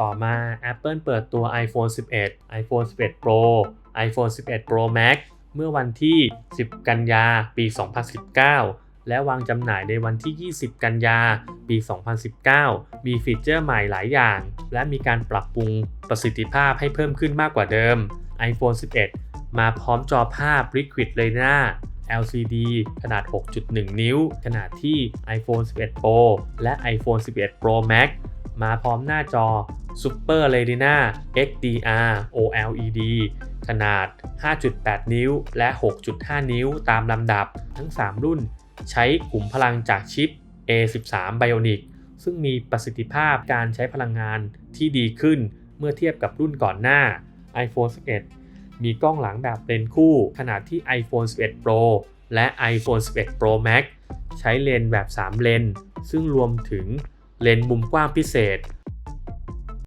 ต่อมา Apple เปิดตัว iPhone 11 iPhone 11 Pro iPhone 11 Pro Max เมื่อวันที่ 10 กันยาปี 2019 และวางจำหน่ายในวันที่ 20 กันยาปี 2019 มีฟีเจอร์ใหม่หลายอย่าง และมีการปรับปรุงประสิทธิภาพให้เพิ่มขึ้นมากกว่าเดิม iPhone 11 มาพร้อมจอภาพ Liquid Retina LCD ขนาด 6.1 นิ้วขนาดที่ iPhone 11 Pro และ iPhone 11 Pro Max มาพร้อมหน้าจอ Super Retina XDR OLED ขนาด 5.8 นิ้ว และ 6.5 นิ้วตามลำดับทั้ง 3 รุ่น ใช้ขุมพลังจากชิป A13 Bionic ซึ่งมีประสิทธิภาพการใช้พลังงานที่ดีขึ้นเมื่อเทียบกับรุ่นก่อนหน้า iPhone 11 มีกล้องหลังแบบเลนส์คู่ขนาดที่ iPhone 11 Pro และ iPhone 11 Pro Max ใช้เลนส์แบบ 3 เลน ซึ่งรวมถึงเลนส์มุมกว้างพิเศษ